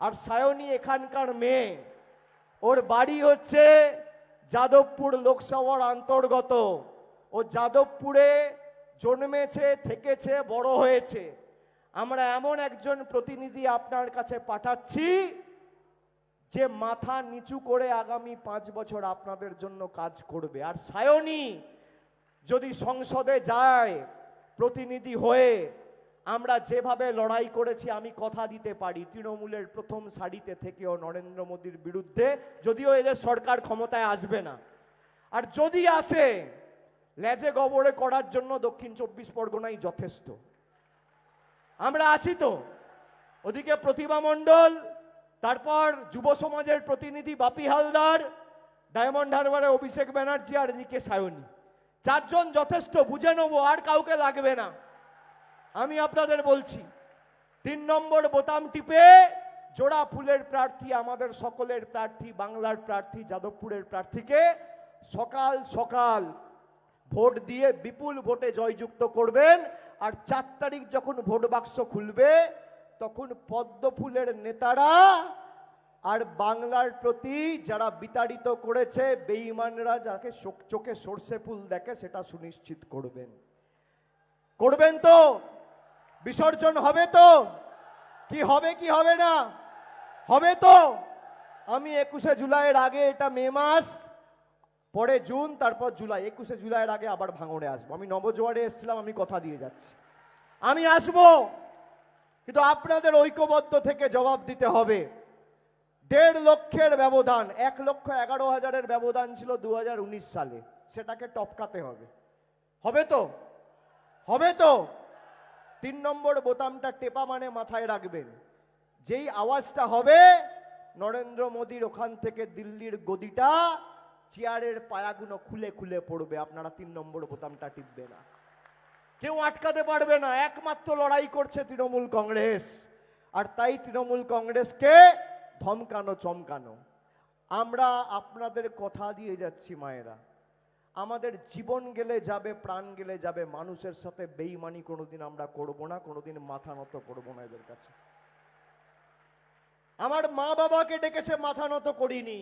আর সায়নী এখানকার মেয়ে। ওর বাড়ি হচ্ছে যাদবপুর লোকসভার অন্তর্গত। ও যাদবপুরে জন্মেছে, থেকেছে, বড় হয়েছে। আমরা এমন একজন প্রতিনিধি আপনার কাছে পাঠাচ্ছি, যে মাথা নিচু করে আগামী পাঁচ বছর আপনাদের জন্য কাজ করবে। আর সায়নী যদি সংসদে যায়, প্রতিনিধি হয়ে আমরা যেভাবে লড়াই করেছি, আমি কথা দিতে পারি। তৃণমূলের প্রথম সারিতে থেকেও নরেন্দ্র মোদীর বিরুদ্ধে, যদিও এদের সরকার ক্ষমতায় আসবে না। আর যদি আসে, লেজে গবরে করার জন্য দক্ষিণ চব্বিশ পরগনাই যথেষ্ট। আমরা আছি তো। ওদিকে প্রতিভা মণ্ডল, তারপর যুব সমাজের প্রতিনিধি বাপি হালদার, ডায়মন্ড হারবারে অভিষেক ব্যানার্জি আর এদিকে সায়নী। চারজন যথেষ্ট, বুঝে নেব, আর কাউকে লাগবে না। আমি আপনাদের বলছি, তিন নম্বর বোতাম টিপে জোড়া ফুলের প্রার্থী, আমাদের সকলের প্রার্থী, বাংলার প্রার্থী, যাদবপুরের প্রার্থীকে সকাল সকাল ভোট দিয়ে বিপুল ভোটে জয়যুক্ত করবেন। আর চার তারিখ যখন ভোট বাক্স খুলবে, তখন পদ্ম ফুলের নেতারা আর বাংলার প্রতি যারা বিতাড়িত করেছে, বেঈমানরা যাকে চোখে সর্ষে ফুল দেখে সেটা সুনিশ্চিত করবেন। করবেন তো? বিসর্জন হবে তো? কি হবে কি হবে না? হবে তো? আমি একুশে জুলাইয়ের আগে এটা মে মাস, পরে জুন, তারপর জুলাই। একুশে জুলাইয়ের আগে আবার ভাঙড়ে আসব। আমি নবজোয়ারে এসেছিলাম, আমি কথা দিয়ে যাচ্ছি। আমি আসব, কিন্তু আপনাদের ঐক্যবদ্ধ থেকে জবাব দিতে হবে। দেড় লক্ষের ব্যবধান, এক লক্ষ এগারো হাজারের ব্যবধান ছিল দু হাজার উনিশ সালে। সেটাকে টপকাতে হবে। হবে তো? হবে তো? তিন নম্বর বোতামটা টেপা মানে মাথায় রাখবেন। যেই আওয়াজটা হবে, নরেন্দ্র মোদীর ওখান থেকে দিল্লির গদিটা চেয়ারের পায়াগুলো খুলে খুলে পড়বে, আপনারা তিন নম্বর বোতামটা টিপবে না। কেউ আটকাতে পারবে না, একমাত্র লড়াই করছে তৃণমূল কংগ্রেস। আর তাই তৃণমূল কংগ্রেসকে ধমকানো চমকানো। আমরা আপনাদের কথা দিয়ে যাচ্ছি, মায়েরা। আমাদের জীবন গেলে যাবে, প্রাণ গেলে যাবে, মানুষের সাথে বেইমানি কোনোদিন আমরা করব না, কোনোদিন মাথা নত করব না এদের কাছে। আমার মা বাবাকে ডেকেছে, মাথা নত করিনি।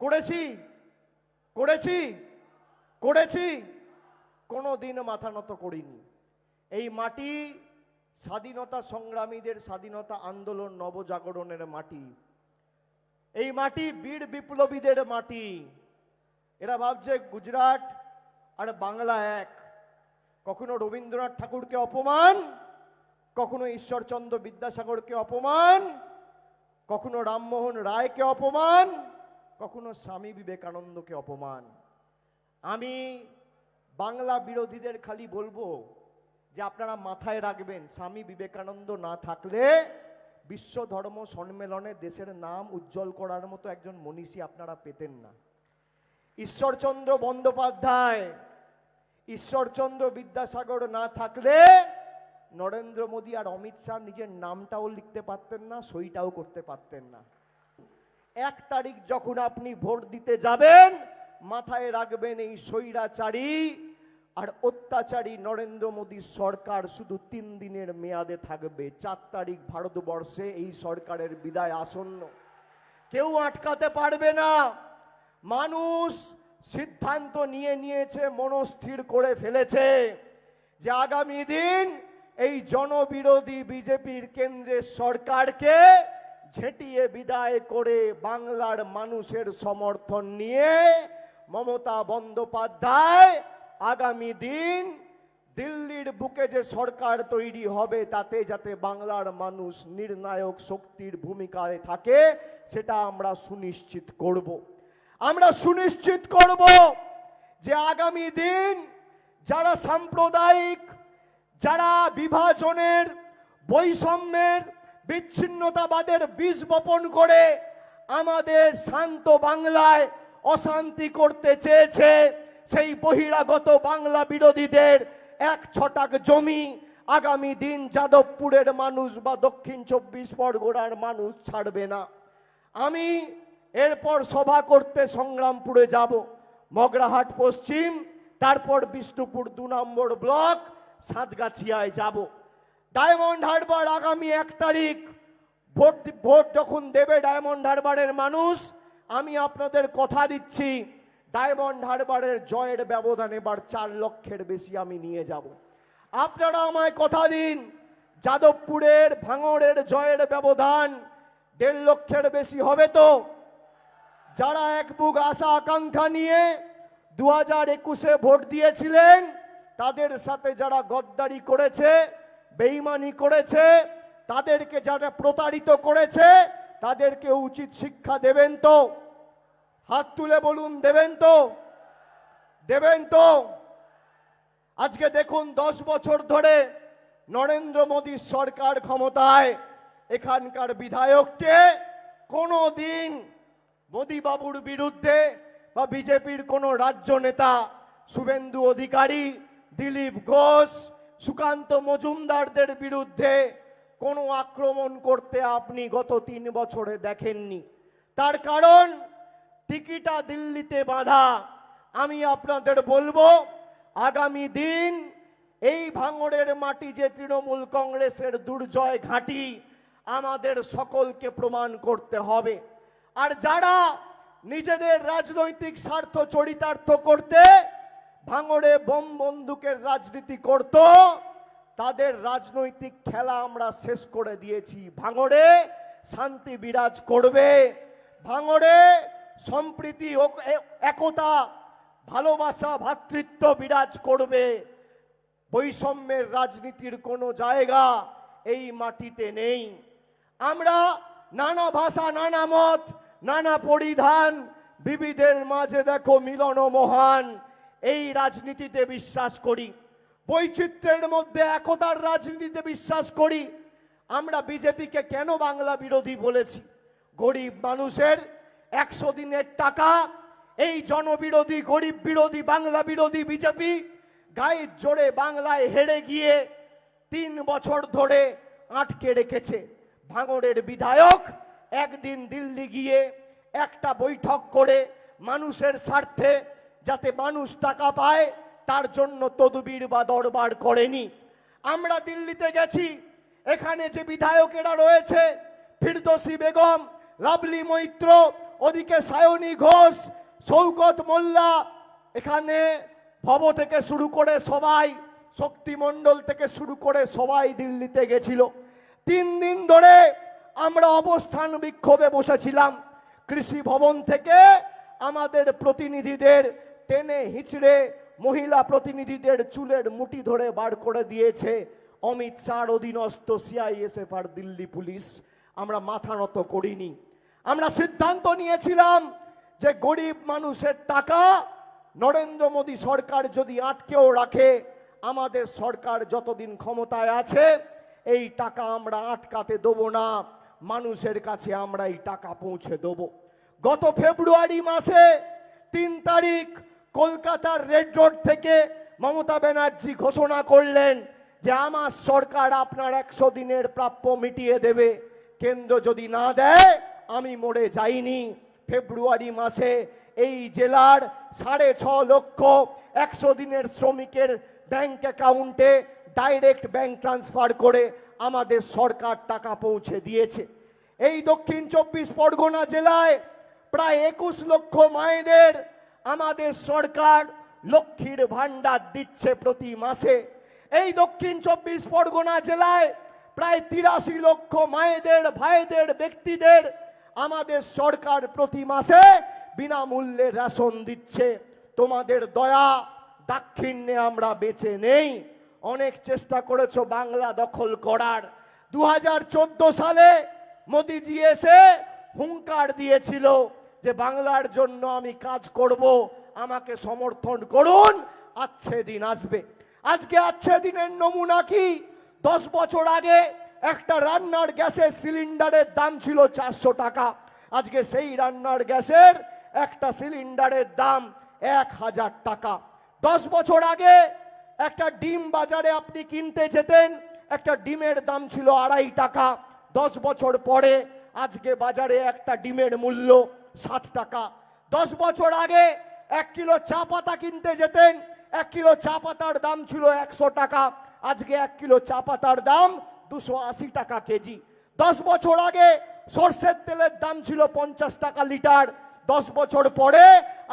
করেছি করেছি করেছি কোনো দিন মাথা নত করিনি। এই মাটি স্বাধীনতা সংগ্রামীদের স্বাধীনতা আন্দোলন নবজাগরণের মাটি। এই মাটি বীর বিপ্লবীদের মাটি। এরা ভাবছে গুজরাট আর বাংলা এক। কখনো রবীন্দ্রনাথ ঠাকুরকে অপমান, কখনো ঈশ্বরচন্দ্র বিদ্যাসাগরকে অপমান, কখনো রামমোহন রায়কে অপমান, কখনো স্বামী বিবেকানন্দকে অপমান। আমি বাংলা বিরোধীদের খালি বলব যে আপনারা মাথায় রাখবেন, স্বামী বিবেকানন্দ না থাকলে বিশ্ব ধর্ম সম্মেলনে দেশের নাম উজ্জ্বল করার মতো একজন মনীষী আপনারা পেতেন না। ঈশ্বরচন্দ্র বন্দ্যোপাধ্যায়, ঈশ্বরচন্দ্র বিদ্যাসাগর না থাকলে নরেন্দ্র মোদী আর অমিত শাহ নিজের নামটাও লিখতে পারতেন না, সইটাও করতে পারতেন না। এক তারিখ যখন আপনি ভোট দিতে যাবেন, মাথায় রাখবেন এই স্বৈরাচারী আর অত্যাচারী নরেন্দ্র মোদী সরকার শুধু তিন দিনের মেয়াদে থাকবে। চার তারিখ ভারতবর্ষে এই সরকারের বিদায় আসন্ন। কেউ আটকাতে পারবে না। মানুষ সিদ্ধান্ত নিয়ে নিয়েছে, মনস্থির করে ফেলেছে যে আগামী দিন এই জনবিরোধী বিজেপির কেন্দ্রের সরকারকে ঝেঁটিয়ে বিদায় করে বাংলার মানুষের সমর্থন নিয়ে মমতা বন্দ্যোপাধ্যায় আগামী দিন দিল্লির বুকে যে সরকার তৈরি হবে, তাতে যাতে বাংলার মানুষ নির্ণায়ক শক্তির ভূমিকায় থাকে, সেটা আমরা সুনিশ্চিত করব। আমরা সুনিশ্চিত করব যে আগামী দিন যারা সাম্প্রদায়িক, যারা বিভাজনের, বৈষম্যের, বিচ্ছিন্নতাবাদের বীজ বপন করে আমাদের শান্ত বাংলায় অশান্তি করতে চেয়েছে, সেই বহিরাগত বাংলা বিরোধীদের এক ছটাক জমি আগামী দিন যাদবপুরের মানুষ বা দক্ষিণ চব্বিশ পরগনার মানুষ ছাড়বে না। আমি এরপর সভা করতে সংগ্রামপুরে যাব, মগরাহাট পশ্চিম, তারপর বিষ্ণুপুর দু নম্বর ব্লক, সাতগাছিয়ায় যাব। ডায়মন্ড হারবার আগামী এক তারিখ, ভোট ভোট যখন দেবে ডায়মন্ড হারবারের মানুষ, আমি আপনাদের কথা দিচ্ছি, ডায়মন্ড হারবারের জয়ের ব্যবধান এবার চার লক্ষের বেশি আমি নিয়ে যাব। আপনারা আমায় কথা দিন, যাদবপুরের ভাঙড়ের জয়ের ব্যবধান দেড় লক্ষের বেশি হবে তো? যারা এক বুক আশা আকাঙ্ক্ষা নিয়ে দু হাজার একুশে ভোট দিয়েছিলেন, তাদের সাথে যারা গদ্দারি করেছে, বেইমানি করেছে, তাদেরকে যারা প্রতারিত করেছে, তাদেরকে উচিত শিক্ষা দেবেন তো। হাত তুলে বলুন, দেবেন তো। দেবেন তো। আজকে দেখুন, দশ বছর ধরে নরেন্দ্র মোদীর সরকার ক্ষমতায় এখানকার বিধায়ককে কোনো দিন মোদী বাবুর বিরুদ্ধে বা বিজেপির কোনো রাজ্য নেতা, শুভেন্দু অধিকারী, দিলীপ ঘোষ, সুকান্ত মজুমদারদের বিরুদ্ধে কোনো আক্রমণ করতে আপনি গত তিন বছরে দেখেননি। তার কারণ, টিকিটা দিল্লিতে বাঁধা। আমি আপনাদের বলব, আগামী দিন এই ভাঙড়ের মাটি যে তৃণমূল কংগ্রেসের দুর্জয় ঘাঁটি, আমাদের সকলকে প্রমাণ করতে হবে। আর যারা নিজেদের রাজনৈতিক স্বার্থ চরিতার্থ করতে ভাঙড়ে বোম বন্দুকের রাজনীতি করত, তাদের রাজনৈতিক খেলা আমরা শেষ করে দিয়েছি। ভাঙড়ে শান্তি বিরাজ করবে। ভাঙড়ে সম্প্রীতি একতা, ভালোবাসা ভ্রাতৃত্ব বিরাজ করবে। বৈষম্যের রাজনীতির কোনো জায়গা এই মাটিতে নেই। আমরা নানা ভাষা, নানা মত নানা পরিধান বিবিধের মাঝে দেখো মিলন মহান। এই রাজনীতিতে বিশ্বাস করি। বৈচিত্র্যের মধ্যে একতার রাজনীতিতে বিশ্বাস করি। আমরা বিজেপিকে কেন বাংলা বিরোধী বলেছি? গরিব মানুষের একশো দিনের টাকা, এই জনবিরোধী, গরিব বিরোধী, বাংলা বিরোধী বিজেপি গায়ের জোরে বাংলায় হেরে গিয়ে তিন বছর ধরে আটকে রেখেছে। ভাঙড়ের বিধায়ক একদিন দিল্লি গিয়ে একটা বৈঠক করে মানুষের স্বার্থে যাতে মানুষ টাকা পায়, তার জন্য তদবির বা দরবার করেনি। আমরা দিল্লিতে গেছি, এখানে যে বিধায়কেরা রয়েছে, ফিরদোসি বেগম, লাভলি মৈত্র, ওদিকে সায়নী ঘোষ, শৌকত মোল্লা, এখানে ভব থেকে শুরু করে সবাই শক্তিমণ্ডল থেকে শুরু করে সবাই দিল্লিতে গেছিল। তিন দিন ধরে আমরা অবস্থান বিক্ষোভে বসেছিলাম। কৃষি ভবন থেকে আমাদের প্রতিনিধিদের টেনে হিচড়ে মহিলা প্রতিনিধিদের চুলের মুঠি ধরে বার করে দিয়েছে অমিত শাহর অধীনস্থ সিআইএসএফ আর দিল্লি পুলিশ। আমরা মাথা নত করিনি। আমরা সিদ্ধান্ত নিয়েছিলাম যে গরিব মানুষের টাকা নরেন্দ্র মোদী সরকার যদি আটকেও রাখে, আমাদের সরকার যতদিন ক্ষমতায় আছে, এই টাকা আমরা আটকাতে দেবো না। মানুষের কাছে আমরা এই টাকা পৌঁছে দেবো। গত ফেব্রুয়ারি মাসে তিন তারিখ কলকাতার রেড রোড থেকে মমতা ব্যানার্জি ঘোষণা করলেন যে আমার সরকার আপনার একশো দিনের প্রাপ্য মিটিয়ে দেবে। কেন্দ্র যদি না দেয়, আমি মরে যাইনি। ফেব্রুয়ারি মাসে এই জেলার সাড়ে ছ লক্ষ একশো দিনের শ্রমিকের ব্যাংক অ্যাকাউন্টে ডাইরেক্ট ব্যাংক ট্রান্সফার করে আমাদের সরকার টাকা পৌঁছে দিয়েছে। এই দক্ষিণ চব্বিশ পরগনা জেলায় প্রায় একুশ লক্ষ মায়েদের আমাদের সরকার লক্ষ্মীর ভাণ্ডার দিচ্ছে প্রতি মাসে। এই দক্ষিণ চব্বিশ পরগনা জেলায় প্রায় তিরাশি লক্ষ মায়েদের, ভাইদের, ব্যক্তিদের আমাদের সরকার প্রতি মাসে বিনামূল্যে রেশন দিচ্ছে। তোমাদের দয়া, দাক্ষিণ্যে আমরা বেঁচে নেই। অনেক চেষ্টা করেছ বাংলা দখল করার। দু হাজার চোদ্দ সালে মোদিজি এসে হুঙ্কার দিয়েছিল যে বাংলার জন্য আমি কাজ করব, আমাকে সমর্থন করুন আচ্ছে দিন আসবে। আজকে আচ্ছে দিনের নমুনা কি? দশ বছর আগে একটা রান্নার গ্যাসের সিলিন্ডারের দাম ছিল চারশো টাকা। আজকে সেই রান্নার গ্যাসের একটা সিলিন্ডারের দাম এক হাজার টাকা। দশ বছর আগে একটা ডিম বাজারে আপনি কিনতে যেতেন, একটা ডিমের দাম ছিল আড়াই টাকা। দশ বছর পরে আজকে বাজারে একটা ডিমের মূল্য সাত টাকা। দশ বছর আগে এক কিলো চা পাতা কিনতে যেতেন, এক কিলো চা পাতার দাম ছিল একশো টাকা। আজকে এক কিলো চা পাতার দাম দুশো আশি টাকা কেজি। দশ বছর আগে সর্ষের তেলের দাম ছিল পঞ্চাশ টাকা লিটার। দশ বছর পরে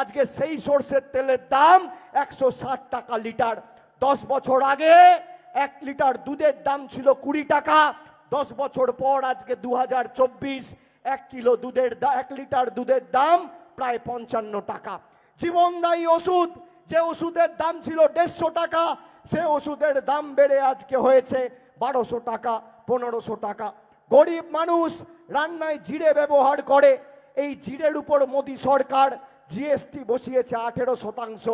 আজকে সেই সর্ষের তেলের দাম একশো ষাট টাকা লিটার। দশ বছর আগে এক লিটার দুধের দাম ছিল কুড়ি টাকা দশ বছর পর আজকে দু এক কিলো দুধের এক লিটার দুধের দাম প্রায় পঞ্চান্ন টাকা। জীবনদায়ী ওষুধ, যে ওষুধের দাম ছিল দেড়শো টাকা, সে ওষুধের দাম বেড়ে আজকে হয়েছে বারোশো টাকা, পনেরোশো টাকা। গরিব মানুষ রান্নায় জিরে ব্যবহার করে। এই জিরের উপর মোদী সরকার জিএসটি বসিয়েছে আঠেরো শতাংশ।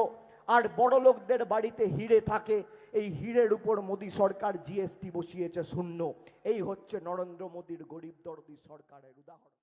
আর বড় লোকদের বাড়িতে হিরে থাকে। এই হিরের উপর মোদী সরকার জিএসটি বসিয়েছে শূন্য। এই হচ্ছে নরেন্দ্র মোদীর গরিব দরদি সরকারের উদাহরণ।